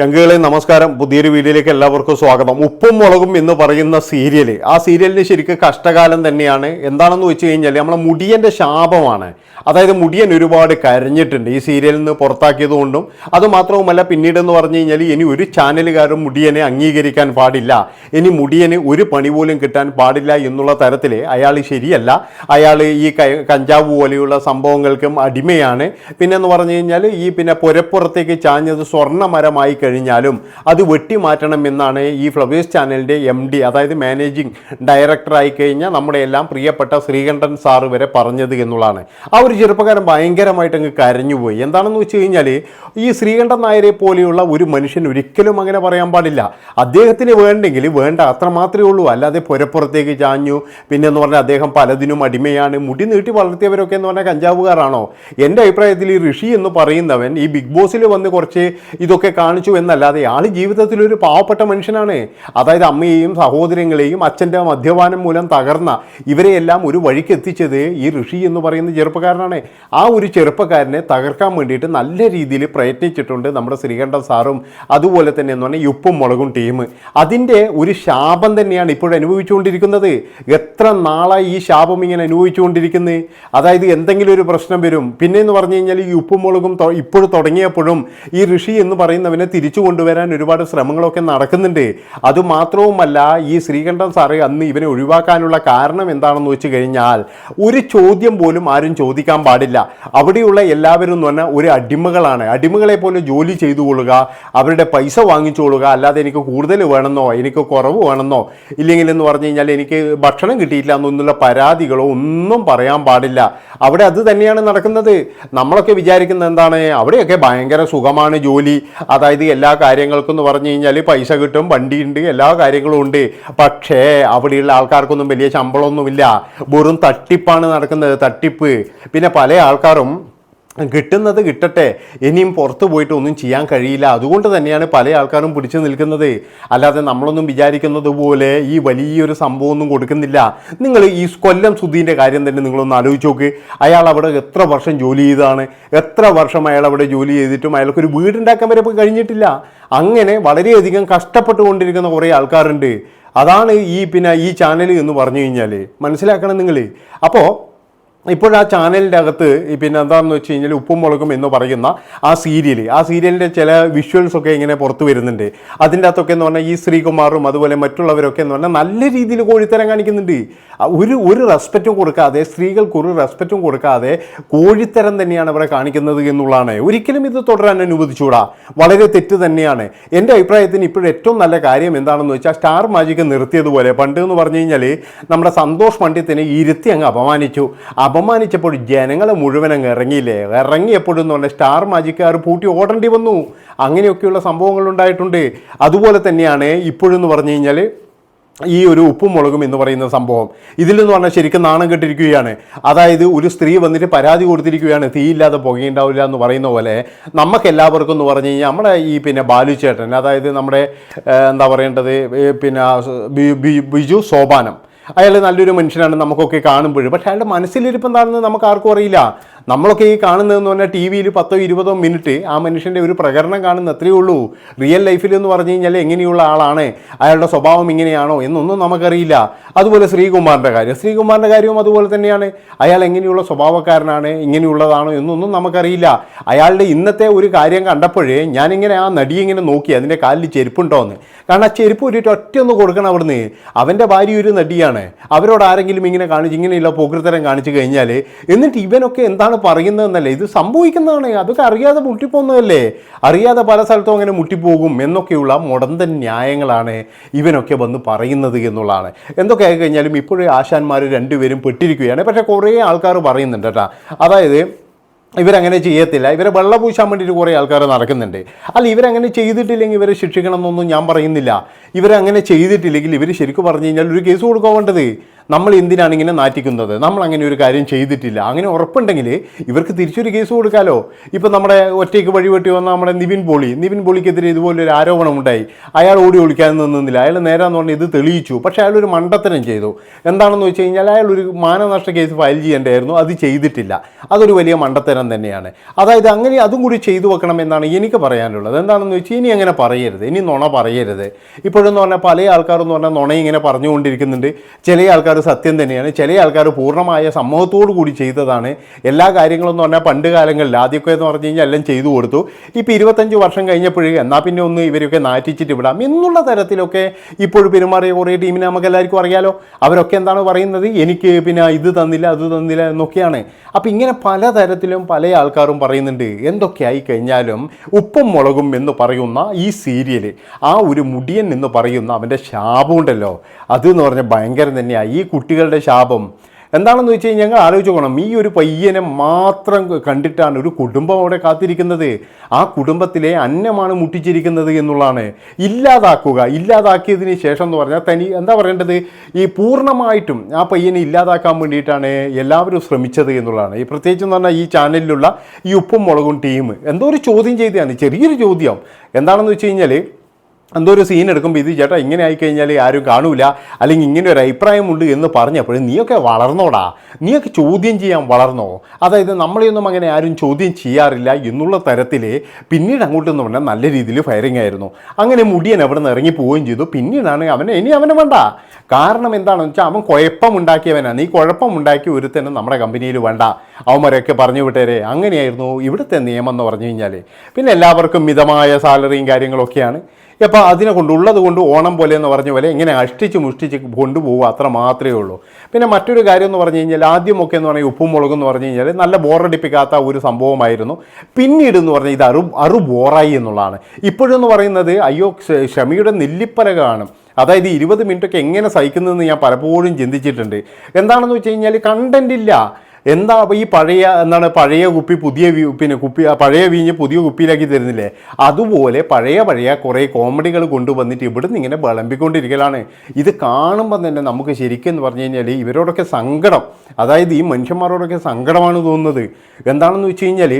ചങ്കുകളെ നമസ്കാരം പുതിയൊരു വീഡിയോയിലേക്ക് എല്ലാവർക്കും സ്വാഗതം. ഉപ്പും മുളകും എന്ന് പറയുന്ന സീരിയൽ ആ സീരിയലിന് ശരിക്കും കഷ്ടകാലം തന്നെയാണ്. എന്താണെന്ന് വെച്ച് കഴിഞ്ഞാൽ നമ്മളെ മുടിയന്റെ ശാപമാണ്. അതായത് മുടിയൻ ഒരുപാട് കരഞ്ഞിട്ടുണ്ട് ഈ സീരിയലിൽ നിന്ന് പുറത്താക്കിയത് കൊണ്ടും. അതുമാത്രവുമല്ല പിന്നീട് എന്ന് പറഞ്ഞു കഴിഞ്ഞാൽ ഇനി ഒരു ചാനലുകാരും മുടിയനെ അംഗീകരിക്കാൻ പാടില്ല. ഇനി മുടിയന് ഒരു പണി പോലും കിട്ടാൻ പാടില്ല എന്നുള്ള തരത്തിൽ അയാൾ ശരിയല്ല. അയാൾ ഈ കഞ്ചാവ് പോലെയുള്ള സംഭവങ്ങൾക്കും അടിമയാണ്. പിന്നെ എന്ന് പറഞ്ഞു കഴിഞ്ഞാൽ ഈ പിന്നെ പുരപ്പുറത്തേക്ക് ചാഞ്ഞത് സ്വർണമരമായി കഴിഞ്ഞാലും അത് വെട്ടിമാറ്റണം എന്നാണ് ഈ ഫ്ലവേഴ്സ് ചാനലിന്റെ എം ഡി അതായത് മാനേജിങ് ഡയറക്ടറായി കഴിഞ്ഞാൽ നമ്മുടെ എല്ലാം പ്രിയപ്പെട്ട ശ്രീകണ്ഠൻ സാറ് വരെ പറഞ്ഞത് എന്നുള്ളതാണ്. ആ ഒരു ചെറുപ്പക്കാരൻ ഭയങ്കരമായിട്ട് അങ്ങ് കരഞ്ഞുപോയി. എന്താണെന്ന് വെച്ച് കഴിഞ്ഞാൽ ഈ ശ്രീകണ്ഠൻ നായരെ പോലെയുള്ള ഒരു മനുഷ്യൻ ഒരിക്കലും അങ്ങനെ പറയാൻ പാടില്ല. അദ്ദേഹത്തിന് വേണ്ടെങ്കിൽ വേണ്ട അത്ര മാത്രമേ ഉള്ളൂ. അല്ലാതെ പുരപ്പുറത്തേക്ക് ചാഞ്ഞു. പിന്നെ എന്ന് പറഞ്ഞാൽ അദ്ദേഹം പലതിനും അടിമയാണ്. മുടി നീട്ടി വളർത്തിയവരൊക്കെ എന്ന് പറഞ്ഞാൽ കഞ്ചാവുകാരാണോ? എന്റെ അഭിപ്രായത്തിൽ ഈ ഋഷി എന്ന് പറയുന്നവൻ ഈ ബിഗ് ബോസിൽ വന്ന് കുറച്ച് ഇതൊക്കെ കാണിച്ചു എന്നല്ലാതെ ആൾ ജീവിതത്തിൽ ഒരു പാവപ്പെട്ട മനുഷ്യനാണ്. അതായത് അമ്മയെയും സഹോദരങ്ങളെയും അച്ഛന്റെ മദ്യപാനം മൂലം തകർന്ന ഇവരെയെല്ലാം ഒരു വഴിക്ക് എത്തിച്ചത് ഈ ഋഷി എന്ന് പറയുന്ന ചെറുപ്പക്കാരനാണ്. ആ ഒരു ചെറുപ്പക്കാരനെ തകർക്കാൻ വേണ്ടിയിട്ട് നല്ല രീതിയിൽ പ്രയത്നിച്ചിട്ടുണ്ട് നമ്മുടെ ശ്രീകണ്ഠൻ സാറും. അതുപോലെ തന്നെ എന്ന് പറഞ്ഞാൽ ഉപ്പും മുളകും ടീം അതിന്റെ ഒരു ശാപം തന്നെയാണ് ഇപ്പോൾ അനുഭവിച്ചുകൊണ്ടിരിക്കുന്നത്. എത്ര നാളായി ഈ ശാപം ഇങ്ങനെ അനുഭവിച്ചുകൊണ്ടിരിക്കുന്നത്? അതായത് എന്തെങ്കിലും ഒരു പ്രശ്നം വരും. പിന്നെ എന്ന് പറഞ്ഞു കഴിഞ്ഞാൽ ഈ ഉപ്പും മുളകും ഇപ്പോഴും തുടങ്ങിയപ്പോഴും ഈ ഋഷി എന്ന് പറയുന്നവനെ തിരിച്ചു കൊണ്ടുവരാൻ ഒരുപാട് ശ്രമങ്ങളൊക്കെ നടക്കുന്നുണ്ട്. അതുമാത്രവുമല്ല ഈ ശ്രീകണ്ഠൻ സാറ് അന്ന് ഇവനെ ഒഴിവാക്കാനുള്ള കാരണം എന്താണെന്ന് വെച്ച് കഴിഞ്ഞാൽ ഒരു ചോദ്യം പോലും ആരും ചോദിക്കാൻ പാടില്ല. അവിടെയുള്ള എല്ലാവരും എന്ന് പറഞ്ഞാൽ ഒരു അടിമകളാണ്. അടിമകളെ പോലെ ജോലി ചെയ്തു കൊള്ളുക അവരുടെ പൈസ വാങ്ങിച്ചു കൊള്ളുക അല്ലാതെ എനിക്ക് കൂടുതൽ വേണമെന്നോ എനിക്ക് കുറവ് വേണമെന്നോ ഇല്ലെങ്കിൽ എന്ന് പറഞ്ഞു കഴിഞ്ഞാൽ എനിക്ക് ഭക്ഷണം കിട്ടിയില്ല എന്നൊന്നുള്ള പരാതികളോ ഒന്നും പറയാൻ പാടില്ല. അവിടെ അത് തന്നെയാണ് നടക്കുന്നത്. നമ്മളൊക്കെ വിചാരിക്കുന്നത് എന്താണ് അവിടെയൊക്കെ ഭയങ്കര സുഖമാണ് ജോലി. അതായത് എല്ലാ കാര്യങ്ങൾക്കും എന്ന് പറഞ്ഞു കഴിഞ്ഞാൽ പൈസ കിട്ടും വണ്ടിയുണ്ട് എല്ലാ കാര്യങ്ങളും ഉണ്ട്. പക്ഷേ അവിടെയുള്ള ആൾക്കാർക്കൊന്നും വലിയ ശമ്പളമൊന്നുമില്ല. വെറും തട്ടിപ്പാണ് നടക്കുന്നത് തട്ടിപ്പ്. പിന്നെ പല ആൾക്കാരും കിട്ടുന്നത് കിട്ടട്ടെ ഇനിയും പുറത്ത് പോയിട്ട് ഒന്നും ചെയ്യാൻ കഴിയില്ല. അതുകൊണ്ട് തന്നെയാണ് പല ആൾക്കാരും പിടിച്ചു നിൽക്കുന്നത്. അല്ലാതെ നമ്മളൊന്നും വിചാരിക്കുന്നത് പോലെ ഈ വലിയൊരു സംഭവമൊന്നും കൊടുക്കുന്നില്ല. നിങ്ങൾ ഈ കൊല്ലം സുധീന്റെ കാര്യം തന്നെ നിങ്ങളൊന്ന് ആലോചിച്ച് നോക്ക്. അയാൾ അവിടെ എത്ര വർഷം ജോലി ചെയ്താണ് എത്ര വർഷം അയാൾ അവിടെ ജോലി ചെയ്തിട്ടും അയാൾക്കൊരു വീടുണ്ടാക്കാൻ വരെ കഴിഞ്ഞിട്ടില്ല. അങ്ങനെ വളരെയധികം കഷ്ടപ്പെട്ടുകൊണ്ടിരിക്കുന്ന കുറേ ആൾക്കാരുണ്ട്. അതാണ് ഈ പിന്നെ ഈ ചാനൽ എന്ന് പറഞ്ഞു കഴിഞ്ഞാൽ മനസ്സിലാക്കണം നിങ്ങൾ അപ്പോൾ ഇപ്പോൾ ആ ചാനലിന്റെ അകത്ത് പിന്നെ എന്താണെന്ന് വെച്ച് കഴിഞ്ഞാൽ ഉപ്പും മുളകും എന്ന് പറയുന്ന ആ സീരിയൽ ആ സീരിയലിന്റെ ചില വിഷ്വൽസ് ഒക്കെ ഇങ്ങനെ പുറത്തു വരുന്നുണ്ട്. അതിന്റെ അകത്തൊക്കെ എന്ന് പറഞ്ഞാൽ ഈ ശ്രീകുമാറും അതുപോലെ മറ്റുള്ളവരൊക്കെ എന്ന് പറഞ്ഞാൽ നല്ല രീതിയിൽ കോഴിത്തരം കാണിക്കുന്നുണ്ട്. ഒരു ഒരു റെസ്പെക്റ്റും കൊടുക്കാതെ സ്ത്രീകൾക്ക് ഒരു റെസ്പെക്റ്റും കൊടുക്കാതെ കോഴിത്തരം തന്നെയാണ് അവരെ കാണിക്കുന്നത് എന്നുള്ളതാണ്. ഒരിക്കലും ഇത് തുടരാൻ അനുവദിച്ചുകൂടാ. വളരെ തെറ്റ് തന്നെയാണ്. എന്റെ അഭിപ്രായത്തിന് ഇപ്പോഴും ഏറ്റവും നല്ല കാര്യം എന്താണെന്ന് വെച്ചാൽ സ്റ്റാർ മാജിക് നിർത്തിയതുപോലെ പണ്ട് എന്ന് പറഞ്ഞു കഴിഞ്ഞാൽ നമ്മുടെ സന്തോഷ് പണ്ഡിത്തിനെ ഇരുത്തി അങ്ങ് അപമാനിച്ചു. അപമാനിച്ചപ്പോൾ ജനങ്ങൾ മുഴുവൻ അങ്ങ് ഇറങ്ങിയില്ലേ? ഇറങ്ങിയപ്പോഴും എന്ന് പറഞ്ഞാൽ സ്റ്റാർ മാജിക്കാർ പൂട്ടി ഓടേണ്ടി വന്നു. അങ്ങനെയൊക്കെയുള്ള സംഭവങ്ങൾ ഉണ്ടായിട്ടുണ്ട്. അതുപോലെ തന്നെയാണ് ഇപ്പോഴെന്ന് പറഞ്ഞു കഴിഞ്ഞാൽ ഈ ഒരു ഉപ്പും മുളകും എന്ന് പറയുന്ന സംഭവം. ഇതിൽ എന്ന് പറഞ്ഞാൽ ശരിക്കും നാണം കെട്ടിരിക്കുകയാണ്. അതായത് ഒരു സ്ത്രീ വന്നിട്ട് പരാതി കൊടുത്തിരിക്കുകയാണ്. തീയില്ലാതെ പുകയുണ്ടാവില്ല എന്ന് പറയുന്ന പോലെ നമുക്ക് എല്ലാവർക്കും എന്ന് പറഞ്ഞു കഴിഞ്ഞാൽ നമ്മുടെ ഈ പിന്നെ ബാലു ചേട്ടൻ അതായത് നമ്മുടെ എന്താ പറയേണ്ടത് പിന്നെ ബിജു സോപാനം അയാൾ നല്ലൊരു മനുഷ്യനാണ് നമുക്കൊക്കെ കാണുമ്പോഴും. പക്ഷെ അയാളുടെ മനസ്സിലിരിപ്പ് എന്താണെന്ന് നമുക്ക് ആർക്കും അറിയില്ല. നമ്മളൊക്കെ ഈ കാണുന്നതെന്ന് പറഞ്ഞാൽ ടി വിയിൽ പത്തോ ഇരുപതോ മിനിറ്റ് ആ മനുഷ്യന്റെ ഒരു പ്രകടനം കാണുന്ന അത്രയേ ഉള്ളൂ. റിയൽ ലൈഫിൽ എന്ന് പറഞ്ഞു കഴിഞ്ഞാൽ എങ്ങനെയുള്ള ആളാണ്? അയാളുടെ സ്വഭാവം ഇങ്ങനെയാണോ എന്നൊന്നും നമുക്കറിയില്ല. അതുപോലെ ശ്രീകുമാറിന്റെ കാര്യം. ശ്രീകുമാറിന്റെ കാര്യവും അതുപോലെ തന്നെയാണ്. അയാൾ എങ്ങനെയുള്ള സ്വഭാവക്കാരനാണ്? ഇങ്ങനെയുള്ളതാണോ എന്നൊന്നും നമുക്കറിയില്ല. അയാളുടെ ഇന്നത്തെ ഒരു കാര്യം കണ്ടപ്പോഴേ ഞാനിങ്ങനെ ആ നടിയെ ഇങ്ങനെ നോക്കി അതിന്റെ കാലിൽ ചെരുപ്പുണ്ടോ എന്ന് കാരണം ആ ചെരുപ്പ് ഒരു ഒറ്റ ഒന്ന് കൊടുക്കണം അവിടുന്ന്. അവന്റെ ഭാര്യ ഒരു നടിയാണ്. അവരോട് ആരെങ്കിലും ഇങ്ങനെ കാണിച്ച് ഇങ്ങനെയുള്ള പോകൃത്തരം കാണിച്ചു കഴിഞ്ഞാൽ എന്നിട്ട് ഇവനൊക്കെ എന്താണ് പറയുന്നതെന്നല്ലേ? ഇത് സംഭവിക്കുന്നതാണ്. അതൊക്കെ അറിയാതെ മുട്ടിപ്പോകുന്നതല്ലേ? അറിയാതെ പല സ്ഥലത്തും അങ്ങനെ മുട്ടിപ്പോകും എന്നൊക്കെയുള്ള മുടന്തൻ ന്യായങ്ങളാണ് ഇവനൊക്കെ വന്ന് പറയുന്നത് എന്നുള്ളതാണ്. എന്തൊക്കെ ആയി കഴിഞ്ഞാലും ഇപ്പോഴും ആശാന്മാർ രണ്ടുപേരും പെട്ടിരിക്കുകയാണ്. പക്ഷേ കുറേ ആൾക്കാർ പറയുന്നുണ്ട് കേട്ടോ. അതായത് ഇവരങ്ങനെ ചെയ്യത്തില്ല. ഇവരെ വെള്ള പൂശാൻ വേണ്ടിയിട്ട് കുറേ ആൾക്കാർ നടക്കുന്നുണ്ട്. അല്ല ഇവരങ്ങനെ ചെയ്തിട്ടില്ലെങ്കിൽ ഇവരെ ശിക്ഷിക്കണം എന്നൊന്നും ഞാൻ പറയുന്നില്ല. ഇവരങ്ങനെ ചെയ്തിട്ടില്ലെങ്കിൽ ഇവർ ശരിക്കും പറഞ്ഞു കഴിഞ്ഞാൽ ഒരു കേസ് കൊടുക്കാൻ വേണ്ടത്. നമ്മൾ എന്തിനാണ് ഇങ്ങനെ നാറ്റിക്കുന്നത്? നമ്മൾ അങ്ങനെ ഒരു കാര്യം ചെയ്തിട്ടില്ല. അങ്ങനെ ഉറപ്പുണ്ടെങ്കിൽ ഇവർക്ക് തിരിച്ചൊരു കേസ് കൊടുക്കാലോ? ഇപ്പം നമ്മുടെ ഒറ്റയ്ക്ക് വഴിവെട്ടി വന്ന നമ്മുടെ നിവിൻ പോളി. നിവിൻ പോളിക്കെതിരെ ഇതുപോലൊരു ആരോപണം ഉണ്ടായി. അയാൾ ഓടി ഒളിക്കാൻ നിന്നില്ല. അയാൾ നേരാന്ന് പറഞ്ഞ് ഇത് തെളിയിച്ചു. പക്ഷേ അയാളൊരു മണ്ടത്തരം ചെയ്തു. എന്താണെന്ന് വെച്ച് കഴിഞ്ഞാൽ അയാൾ ഒരു മാനനഷ്ട കേസ് ഫയൽ ചെയ്യേണ്ടായിരുന്നു അത് ചെയ്തിട്ടില്ല. അതൊരു വലിയ മണ്ടത്തരം തന്നെയാണ്. അതായത് അങ്ങനെ അതും കൂടി ചെയ്തു വെക്കണം എന്നാണ് എനിക്ക് പറയാനുള്ളത്. എന്താണെന്ന് വെച്ചാൽ ഇനി അങ്ങനെ പറയരുത്. ഇനി നുണ പറയരുത്. ഇപ്പോഴെന്ന് പറഞ്ഞാൽ പല ആൾക്കാരെന്ന് പറഞ്ഞാൽ നുണ ഇങ്ങനെ പറഞ്ഞുകൊണ്ടിരിക്കുന്നുണ്ട്. ചില ആൾക്കാർ സത്യം തന്നെയാണ്. ചില ആൾക്കാർ പൂർണമായ സമ്മതത്തോടു കൂടി ചെയ്തതാണ്. എല്ലാ കാര്യങ്ങളെന്ന് പറഞ്ഞാൽ പണ്ട് കാലങ്ങളിൽ ആദ്യമൊക്കെ എന്ന് പറഞ്ഞു കഴിഞ്ഞാൽ എല്ലാം ചെയ്തു കൊടുത്തു. ഇപ്പോൾ ഇരുപത്തഞ്ച് വർഷം കഴിഞ്ഞപ്പോഴേ എന്നാൽ പിന്നെ ഒന്ന് ഇവരൊക്കെ നാറ്റിച്ചിട്ട് വിടാം. എന്നുള്ള തരത്തിലൊക്കെ ഇപ്പോഴും പെരുമാറിയ കുറേ ടീമിനെ നമുക്ക് എല്ലാവർക്കും അറിയാലോ. അവരൊക്കെ എന്താണ് പറയുന്നത്? എനിക്ക് പിന്നെ ഇത് തന്നില്ല അത് തന്നില്ല എന്നൊക്കെയാണ്. അപ്പോൾ ഇങ്ങനെ പലതരത്തിലും പല ആൾക്കാരും പറയുന്നുണ്ട്. എന്തൊക്കെ ആയി കഴിഞ്ഞാലും ഉപ്പും മുളകും എന്ന് പറയുന്ന ഈ സീരിയൽ ആ ഒരു മുടിയൻ എന്ന് പറയുന്ന അവന്റെ ശാപമുണ്ടല്ലോ. അത് എന്ന് പറഞ്ഞാൽ ഭയങ്കരം തന്നെയാണ് ഈ കുട്ടികളുടെ ശാപം. എന്താണെന്ന് വെച്ച് കഴിഞ്ഞാൽ ഞങ്ങൾ ആലോചിച്ച് പോകണം ഈ ഒരു പയ്യനെ മാത്രം കണ്ടിട്ടാണ് ഒരു കുടുംബം അവിടെ കാത്തിരിക്കുന്നത്. ആ കുടുംബത്തിലെ അന്നമാണ് മുട്ടിച്ചിരിക്കുന്നത് എന്നുള്ളതാണ്. ഇല്ലാതാക്കുക. ഇല്ലാതാക്കിയതിന് ശേഷം എന്ന് പറഞ്ഞാൽ തനി എന്താ പറയേണ്ടത്? ഈ പൂർണമായിട്ടും ആ പയ്യനെ ഇല്ലാതാക്കാൻ വേണ്ടിയിട്ടാണ് എല്ലാവരും ശ്രമിച്ചത് എന്നുള്ളതാണ്. ഈ പ്രത്യേകിച്ച് എന്ന് പറഞ്ഞാൽ ഈ ചാനലിലുള്ള ഈ ഉപ്പും മുളകും ടീം എന്തോ ഒരു ചോദ്യം ചെയ്തതാണ്. ചെറിയൊരു ചോദ്യം. എന്താണെന്ന് വെച്ച് കഴിഞ്ഞാൽ എന്തോ ഒരു സീൻ എടുക്കുമ്പോൾ ഇത് ചേട്ടാ ഇങ്ങനെ ആയിക്കഴിഞ്ഞാൽ ആരും കാണൂല അല്ലെങ്കിൽ ഇങ്ങനെ ഒരു അഭിപ്രായമുണ്ട് എന്ന് പറഞ്ഞപ്പോഴും നീയൊക്കെ വളർന്നോടാ. നീയൊക്കെ ചോദ്യം ചെയ്യാൻ വളർന്നോ? അതായത് നമ്മളെയൊന്നും അങ്ങനെ ആരും ചോദ്യം ചെയ്യാറില്ല എന്നുള്ള തരത്തിൽ പിന്നീട് അങ്ങോട്ട് എന്ന് പറഞ്ഞാൽ നല്ല രീതിയിൽ ഫയറിംഗ് ആയിരുന്നു. അങ്ങനെ മുടിയൻ അവിടെ നിന്ന് ഇറങ്ങി പോവുകയും ചെയ്തു. പിന്നീടാണ് അവനെ ഇനി അവനെ വേണ്ട. കാരണം എന്താണെന്ന് വെച്ചാൽ അവൻ കുഴപ്പമുണ്ടാക്കിയവനാണ്. ഈ കുഴപ്പമുണ്ടാക്കിയ ഒരുത്തനും നമ്മുടെ കമ്പനിയിൽ വേണ്ട. അവന്മാരൊക്കെ പറഞ്ഞു വിട്ടേരെ അങ്ങനെയായിരുന്നു ഇവിടുത്തെ നിയമം എന്ന് പറഞ്ഞു കഴിഞ്ഞാൽ പിന്നെ എല്ലാവർക്കും മിതമായ സാലറിയും കാര്യങ്ങളൊക്കെയാണ്. അപ്പോൾ അതിനെ കൊണ്ട് ഉള്ളത് കൊണ്ട് ഓണം പോലെ എന്ന് പറഞ്ഞ പോലെ ഇങ്ങനെ അഷ്ടിച്ച് മുഷ്ടിച്ച് കൊണ്ടുപോകുക അത്ര മാത്രമേ ഉള്ളൂ. പിന്നെ മറ്റൊരു കാര്യം എന്ന് പറഞ്ഞു കഴിഞ്ഞാൽ ആദ്യമൊക്കെ എന്ന് പറഞ്ഞാൽ ഉപ്പും മുളകും എന്ന് പറഞ്ഞു കഴിഞ്ഞാൽ നല്ല ബോറടിപ്പിക്കാത്ത ഒരു സംഭവമായിരുന്നു. പിന്നീട് എന്ന് പറഞ്ഞാൽ ഇത് അറു അറു ബോറായി എന്നുള്ളതാണ്. ഇപ്പോഴെന്ന് പറയുന്നത് അയ്യോ ഷമിയുടെ നെല്ലിപ്പലക കാണും അതായത് ഇരുപത് മിനിറ്റൊക്കെ എങ്ങനെ സഹിക്കുന്നതെന്ന് ഞാൻ പലപ്പോഴും ചിന്തിച്ചിട്ടുണ്ട്. എന്താണെന്ന് വെച്ച് കഴിഞ്ഞാൽ കണ്ടന്റ് ഇല്ല. എന്താ അപ്പോൾ ഈ പഴയ എന്താണ് പഴയ കുപ്പി പുതിയ പിന്നെ കുപ്പി പഴയ വീഞ്ഞ് പുതിയ കുപ്പിയിലാക്കി തരുന്നില്ലേ? അതുപോലെ പഴയ പഴയ കുറേ കോമഡികൾ കൊണ്ടുവന്നിട്ട് ഇവിടുന്ന് ഇങ്ങനെ വിളമ്പിക്കൊണ്ടിരിക്കലാണ്. ഇത് കാണുമ്പോൾ തന്നെ നമുക്ക് ശരിക്കും എന്ന് പറഞ്ഞു കഴിഞ്ഞാൽ ഇവരോടൊക്കെ സങ്കടം. അതായത് ഈ മനുഷ്യന്മാരോടൊക്കെ സങ്കടമാണ് തോന്നുന്നത്. എന്താണെന്ന് വെച്ച് കഴിഞ്ഞാൽ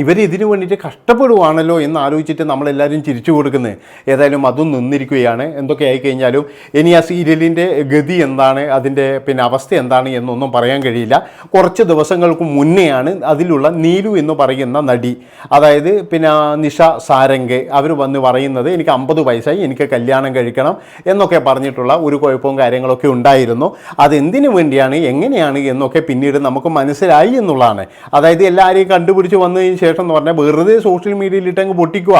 ഇവർ ഇതിനു വേണ്ടിയിട്ട് കഷ്ടപ്പെടുവാണല്ലോ എന്ന് ആലോചിച്ചിട്ട് നമ്മളെല്ലാവരും ചിരിച്ചു കൊടുക്കുന്നത് ഏതായാലും അതും നിന്നിരിക്കുകയാണ്. എന്തൊക്കെ ആയിക്കഴിഞ്ഞാലും ഇനി ആ സീരിയലിന്റെ ഗതി എന്താണ്? അതിന്റെ പിന്നെ അവസ്ഥ എന്താണ് എന്നൊന്നും പറയാൻ കഴിയില്ല. കുറച്ച് ദിവസങ്ങൾക്ക് മുന്നെയാണ് അതിലുള്ള നീലു എന്ന് പറയുന്ന നടി. അതായത് പിന്നെ നിഷ സാരംഗ് അവർ വന്ന് പറയുന്നത് എനിക്ക് അമ്പത് വയസ്സായി എനിക്ക് കല്യാണം കഴിക്കണം എന്നൊക്കെ പറഞ്ഞിട്ടുള്ള ഒരു കുഴപ്പവും കാര്യങ്ങളൊക്കെ ഉണ്ടായിരുന്നു. അതെന്തിനു വേണ്ടിയാണ് എങ്ങനെയാണ് എന്നൊക്കെ പിന്നീട് നമുക്ക് മനസ്സിലായി എന്നുള്ളതാണ്. അതായത് എല്ലാവരെയും കണ്ടുപിടിച്ച് വന്നതിന് ശേഷം എന്ന് പറഞ്ഞാൽ വെറുതെ സോഷ്യൽ മീഡിയയിൽ ഇട്ടങ്ങ് പൊട്ടിക്കുക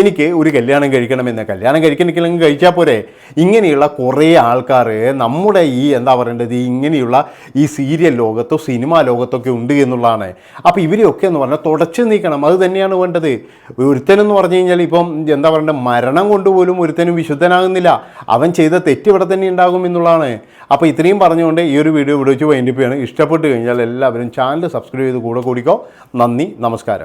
എനിക്ക് ഒരു കല്യാണം കഴിക്കണമെന്ന് കല്യാണം കഴിക്കണമെങ്കിൽ കഴിച്ചാൽ പോരെ. ഇങ്ങനെയുള്ള കുറേ ആൾക്കാർ നമ്മുടെ ഈ എന്താ പറയേണ്ടത്? ഇങ്ങനെയുള്ള ഈ സീരിയൽ ലോകത്തോ സിനിമാ ലോകത്തൊക്കെ ഉണ്ട് എന്നുള്ളതാണ്. അപ്പോൾ ഇവരെയൊക്കെ എന്ന് പറഞ്ഞാൽ തുടച്ചു നീക്കണം. അത് തന്നെയാണ് വേണ്ടത്. ഒരുത്തനെന്ന് പറഞ്ഞു കഴിഞ്ഞാൽ ഇപ്പം എന്താ പറയേണ്ടത്? മരണം കൊണ്ടുപോലും ഒരുത്തനും വിശുദ്ധനാകുന്നില്ല. അവൻ ചെയ്ത തെറ്റ് ഇവിടെ തന്നെ ഉണ്ടാകും എന്നുള്ളതാണ്. അപ്പോൾ ഇത്രയും പറഞ്ഞുകൊണ്ട് ഈ ഒരു വീഡിയോ ഇവിടെ വെച്ച് വൈൻഡിപ്പിയാണ് ഇഷ്ടപ്പെട്ട് കഴിഞ്ഞാൽ എല്ലാവരും ചാനൽ സബ്സ്ക്രൈബ് ചെയ്ത് കൂടെ കൂടിക്കോ. നന്ദി നമസ്കാരം.